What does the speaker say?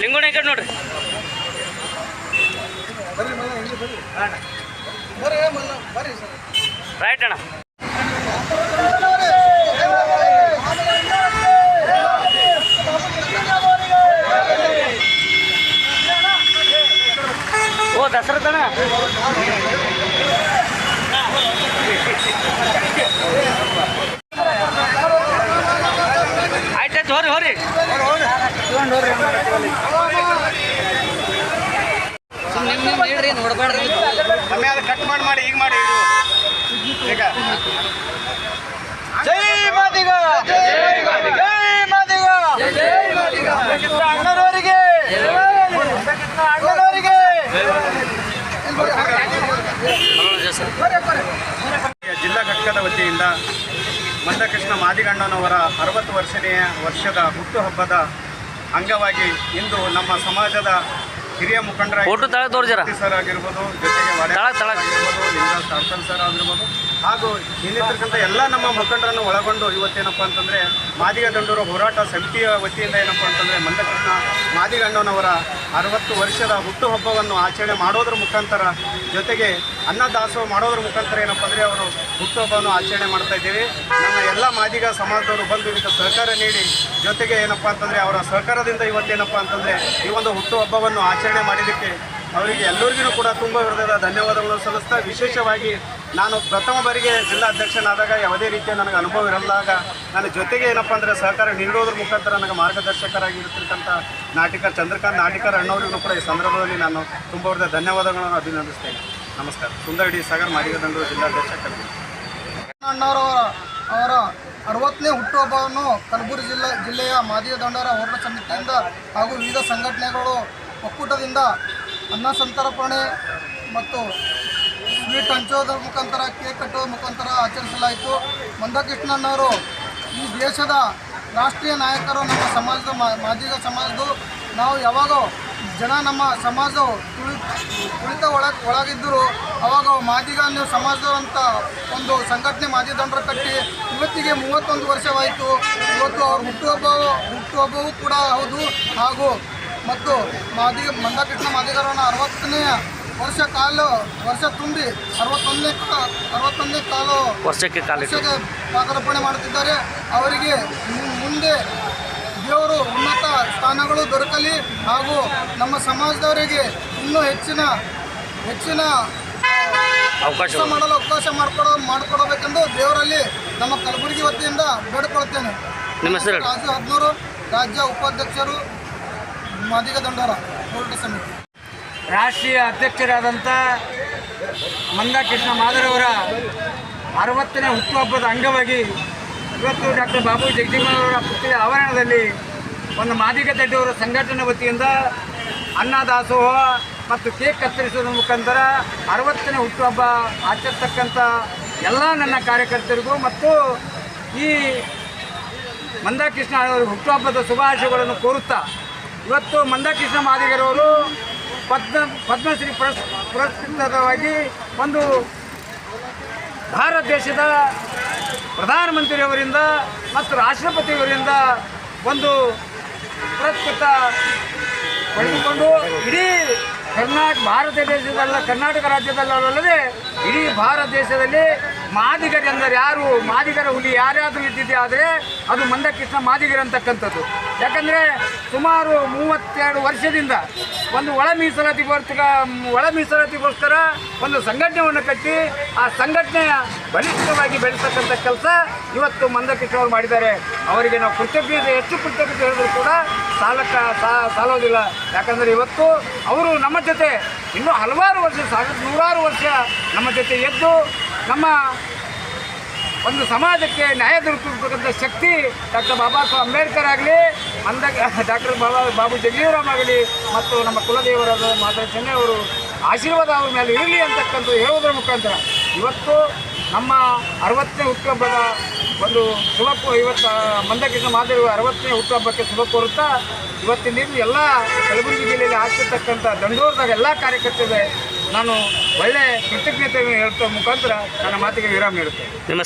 ಲಿಂಗೋಣ ಕಡೆ ನೋಡ್ರಿ. ರೈಟ್ ಅಣ್ಣ. ಹೇಳ್ರಿ ನೋಡ್ಬೇಡ್ರಿ ಕಟ್ ಮಾಡಿ ಮಾಡಿ ಈಗ ಮಾಡಿ ಜಿಲ್ಲಾ ಘಟಕದ ವತಿಯಿಂದ ಮಂದಕೃಷ್ಣ ಮಾದಿಗಣ್ಣನವರ ಅರವತ್ತು ವರ್ಷನೆಯ ವರ್ಷದ ಹುಟ್ಟುಹಬ್ಬದ ಅಂಗವಾಗಿ ಇಂದು ನಮ್ಮ ಸಮಾಜದ ಹಿರಿಯ ಮುಖಂಡರ ಫೋಟೋ ತಳಗ್ ತೋರಿ ಜರ ಸರ್ ಆಗಿರ್ಬೋದು ಜೊತೆಗೆ ತಳ ತಳಗ್. ಆಗಿರ್ಬೋದು ಲಿಂಗರಾಜ್ ತಾಡ್ಕಲ್ ಸರ್ ಆಗಿರ್ಬೋದು ಹಾಗೂ ಇನ್ನಿರ್ತಕ್ಕಂಥ ಎಲ್ಲ ನಮ್ಮ ಮುಖಂಡರನ್ನು ಒಳಗೊಂಡು ಇವತ್ತೇನಪ್ಪ ಅಂತಂದರೆ ಮಾದಿಗ ದಂಡೂರ ಹೋರಾಟ ಸಮಿತಿಯ ವತಿಯಿಂದ ಏನಪ್ಪ ಅಂತಂದರೆ ಮಂದಕೃಷ್ಣ ಮಾದಿಗಣ್ಣನವರ ಅರವತ್ತು ವರ್ಷದ ಹುಟ್ಟುಹಬ್ಬವನ್ನು ಆಚರಣೆ ಮಾಡೋದ್ರ ಮುಖಾಂತರ ಜೊತೆಗೆ ಅನ್ನದಾಸೋಹ ಮಾಡೋದ್ರ ಮುಖಾಂತರ ಏನಪ್ಪ ಅಂದರೆ ಅವರು ಹುಟ್ಟುಹಬ್ಬವನ್ನು ಆಚರಣೆ ಮಾಡ್ತಾ ಇದ್ದೀವಿ. ನಮ್ಮ ಎಲ್ಲ ಮಾದಿಗ ಸಮಾಜದವರು ಬಂದು ಇದಕ್ಕೆ ಸಹಕಾರ ನೀಡಿ ಜೊತೆಗೆ ಏನಪ್ಪ ಅಂತಂದರೆ ಅವರ ಸಹಕಾರದಿಂದ ಇವತ್ತೇನಪ್ಪ ಅಂತಂದರೆ ಈ ಒಂದು ಹುಟ್ಟುಹಬ್ಬವನ್ನು ಆಚರಣೆ ಮಾಡಿದ್ದಕ್ಕೆ ಅವರಿಗೆ ಎಲ್ಲರಿಗೂ ಕೂಡ ತುಂಬ ಹೃದಯದ ಧನ್ಯವಾದಗಳನ್ನು ಸಲ್ಲಿಸ್ತಾ, ವಿಶೇಷವಾಗಿ ನಾನು ಪ್ರಥಮ ಬಾರಿಗೆ ಜಿಲ್ಲಾ ಅಧ್ಯಕ್ಷನಾದಾಗ ಯಾವುದೇ ರೀತಿಯ ನನಗೆ ಅನುಭವ ಇರಲಾಗ ನನ್ನ ಜೊತೆಗೆ ಏನಪ್ಪ ಅಂದರೆ ಸಹಕಾರ ನೀಡೋದ್ರ ಮುಖಾಂತರ ನನಗೆ ಮಾರ್ಗದರ್ಶಕರಾಗಿರ್ತಕ್ಕಂಥ ನಾಟಿಕ ಚಂದ್ರಕಾಂತ್ ನಾಟಿಕರ್ ಅಣ್ಣವರಿಗೂ ಕೂಡ ಈ ಸಂದರ್ಭದಲ್ಲಿ ನಾನು ತುಂಬ ಹೃದಯ ಧನ್ಯವಾದಗಳನ್ನು ಅಭಿನಂದಿಸ್ತೇನೆ. ನಮಸ್ಕಾರ. ಸುಂದರಡಿ ಸಾಗರ್ ಮಾದಿಗದಂಡೂರು ಕಲಬುರಗಿ ಅಣ್ಣವರವರ ಅವರ ಅರವತ್ತನೇ ಹುಟ್ಟುಹಬ್ಬವನ್ನು ಕಲಬುರಗಿ ಜಿಲ್ಲೆ ಜಿಲ್ಲೆಯ ಮಾದಿಯ ದಂಡರ ಹೋರಾಟ ಸಮಿತಿಯಿಂದ ಹಾಗೂ ವಿವಿಧ ಸಂಘಟನೆಗಳು ಒಕ್ಕೂಟದಿಂದ ಅನ್ನ ಸಂತರ್ಪಣೆ ಮತ್ತು ಸ್ವೀಟ್ ಹಂಚೋದ್ರ ಮುಖಾಂತರ ಕೇಕ್ ಕಟ್ಟುವ ಮುಖಾಂತರ ಆಚರಿಸಲಾಯಿತು. ಮಂದಕೃಷ್ಣನವರು ಈ ದೇಶದ ರಾಷ್ಟ್ರೀಯ ನಾಯಕರು, ನಮ್ಮ ಸಮಾಜದ ಮಾದಿಗ ಸಮಾಜದ್ದು. ನಾವು ಯಾವಾಗ ಜನ ನಮ್ಮ ಸಮಾಜ ತುಳಿ, ತುಳಿತ ಒಳ ಒಳಗಿದ್ದರು ಅವಾಗ ಮಾದಿಗ ನೀವು ಸಮಾಜದಂತ ಒಂದು ಸಂಘಟನೆ ಮಾದಿ ದಂಡ್ರ ಕಟ್ಟಿ ಇವತ್ತಿಗೆ ಮೂವತ್ತೊಂದು ವರ್ಷವಾಯಿತು. ಇವತ್ತು ಅವ್ರ ಹುಟ್ಟುಹಬ್ಬವು ಹುಟ್ಟುಹಬ್ಬವೂ ಕೂಡ ಹೌದು. ಹಾಗೂ ಮತ್ತು ಮಾದಿ ಮಂದಕೃಷ್ಣ ಮಾದಿಗಾರನ ಅರವತ್ತನೇ ವರ್ಷ ಕಾಲು ವರ್ಷ ತುಂಬಿ ಅರವತ್ತೊಂದನೇ ಕಾ- ಅರವತ್ತೊಂದನೇ ಕಾಲು ವರ್ಷಕ್ಕೆ ಕಾಲಕ್ಕೆ ವರ್ಷಕ್ಕೆ ಪಾದಾರ್ಪಣೆ ಮಾಡುತ್ತಿದ್ದಾರೆ. ಅವರಿಗೆ ಮುಂದೆ ದೇವರು ಉನ್ನತ ಸ್ಥಾನಗಳು ದೊರಕಲಿ ಹಾಗೂ ನಮ್ಮ ಸಮಾಜದವರಿಗೆ ಇನ್ನೂ ಹೆಚ್ಚಿನ ಹೆಚ್ಚಿನ ಅವಕಾಶ ಮಾಡಲು ಅವಕಾಶ ಮಾಡಿಕೊಡೋ ಮಾಡಿಕೊಡಬೇಕೆಂದು ದೇವರಲ್ಲಿ ನಮ್ಮ ಕಲಬುರಗಿ ವತಿಯಿಂದ ಬೇಡಿಕೊಳ್ಳುತ್ತೇನೆ. ನಿಮ್ಮ ಹೆಸರು. ರಾಜು ಹದ್ನೂರು ರಾಜ್ಯ ಉಪಾಧ್ಯಕ್ಷರು ರಾಷ್ಟ್ರೀಯ ಅಧ್ಯಕ್ಷರಾದಂಥ ಮಂದಕೃಷ್ಣ ಮಾದರವರ ಅರವತ್ತನೇ ಹುಟ್ಟುಹಬ್ಬದ ಅಂಗವಾಗಿ ಇವತ್ತು ಡಾಕ್ಟರ್ ಬಾಬು ಜಗಜೀವನವರ ಪುತ್ರಿಯ ಆವರಣದಲ್ಲಿ ಒಂದು ಮಾದಿಗ ದಡ್ಡಿಯವರ ಸಂಘಟನೆ ವತಿಯಿಂದ ಅನ್ನದಾಸೋಹ ಮತ್ತು ಕೇಕ್ ಕತ್ತರಿಸುವ ಮುಖಾಂತರ ಅರವತ್ತನೇ ಹುಟ್ಟುಹಬ್ಬ ಆಚರಿಸ್ತಕ್ಕಂಥ ಎಲ್ಲ ನನ್ನ ಕಾರ್ಯಕರ್ತರಿಗೂ ಮತ್ತು ಈ ಮಂದಕೃಷ್ಣ ಅವರ ಹುಟ್ಟುಹಬ್ಬದ ಶುಭಾಶಯಗಳನ್ನು ಕೋರುತ್ತಾ ಇವತ್ತು ಮಂದಕೃಷ್ಣ ಮಾದಿಗರವರು ಪದ್ಮ ಪದ್ಮಶ್ರೀ ಪುರಸ್ ಪುರಸ್ಕೃತವಾಗಿ ಒಂದು ಭಾರತ ದೇಶದ ಪ್ರಧಾನಮಂತ್ರಿಯವರಿಂದ ಮತ್ತು ರಾಷ್ಟ್ರಪತಿಯವರಿಂದ ಒಂದು ಪುರಸ್ಕೃತ ಪಡೆದುಕೊಂಡು ಇಡೀ ಕರ್ನಾಟಕ, ಭಾರತ ದೇಶದಲ್ಲ, ಕರ್ನಾಟಕ ರಾಜ್ಯದಲ್ಲಲ್ಲದೆ ಇಡೀ ಭಾರತ ದೇಶದಲ್ಲಿ ಮಾದಿಗರೆಂದರೆ ಯಾರು? ಮಾದಿಗರ ಹುಲಿ ಯಾರಾದರೂ ಇದ್ದಿದ್ದೆ ಆದರೆ ಅದು ಮಂದಕೃಷ್ಣ ಮಾದಿಗರ ಅಂತಕ್ಕಂಥದ್ದು. ಯಾಕಂದರೆ ಸುಮಾರು ಮೂವತ್ತೆರಡು ವರ್ಷದಿಂದ ಒಂದು ಒಳ ಮೀಸಲಾತಿಗೋಸ್ಕರ ಒಳ ಮೀಸಲಾತಿಗೋಸ್ಕರ ಒಂದು ಸಂಘಟನೆಯನ್ನು ಕಟ್ಟಿ ಆ ಸಂಘಟನೆಯ ಬಲಿಷ್ಠವಾಗಿ ಬೆಳೆಸತಕ್ಕಂಥ ಕೆಲಸ ಇವತ್ತು ಮಂದಕೃಷ್ಣ ಅವರು ಮಾಡಿದ್ದಾರೆ. ಅವರಿಗೆ ನಾವು ಕೃತಜ್ಞತೆ, ಹೆಚ್ಚು ಕೃತಜ್ಞತೆ ಹೇಳಿದ್ರು ಕೂಡ ಸಾಲಕ್ಕ ಸಾಲೋದಿಲ್ಲ. ಯಾಕಂದರೆ ಇವತ್ತು ಅವರು ನಮ್ಮ ಜೊತೆ ಇನ್ನೂ ಹಲವಾರು ವರ್ಷ ಸಾವಿರದ ನೂರಾರು ವರ್ಷ ನಮ್ಮ ಜೊತೆ ಎದ್ದು ನಮ್ಮ ಒಂದು ಸಮಾಜಕ್ಕೆ ನ್ಯಾಯ ದೊರಕಿರ್ತಕ್ಕಂಥ ಶಕ್ತಿ ಡಾಕ್ಟರ್ ಬಾಬಾ ಸಾಹೇಬ್ ಅಂಬೇಡ್ಕರ್ ಆಗಲಿ, ಅಂದ ಡಾಕ್ಟರ್ ಬಾಬಾ, ಬಾಬು ಜಗಜೀವರಾಮ್ ಆಗಲಿ, ಮತ್ತು ನಮ್ಮ ಕುಲದೇವರಾದ ಮಾತಾ ಚೆನ್ನೈ ಅವರು ಆಶೀರ್ವಾದ ಅವ್ರ ಮೇಲೆ ಇರಲಿ ಅಂತಕ್ಕಂಥ ಹೇಳೋದ್ರ ಮುಖಾಂತರ ಇವತ್ತು ನಮ್ಮ ಅರವತ್ತನೇ ಹುಟ್ಟುಹಬ್ಬದ ಒಂದು ಶುಭ ಇವತ್ತು ಮಂದಕ್ಕಿಂತ ಮಾದರಿ ಅರವತ್ತನೇ ಹುಟ್ಟುಹಬ್ಬಕ್ಕೆ ಶುಭ ಕೋರುತ್ತಾ, ಇವತ್ತಿನಿಂದ ಎಲ್ಲ ಕಲಬುರಗಿ ಜಿಲ್ಲೆಯಲ್ಲಿ ಆಗ್ತಿರ್ತಕ್ಕಂಥ ದಂಡೂರದಾಗ ಎಲ್ಲ ಕಾರ್ಯಕರ್ತರಿಗೆ ನಾನು ಒಳ್ಳೆ ಕೃತಜ್ಞತೆಯನ್ನು ಹೇಳ್ತಾ ಮುಖಾಂತರ ನನ್ನ ಮಾತಿಗೆ ವಿರಾಮ ನೀಡುತ್ತೇನೆ. ನಿಮ್ಮ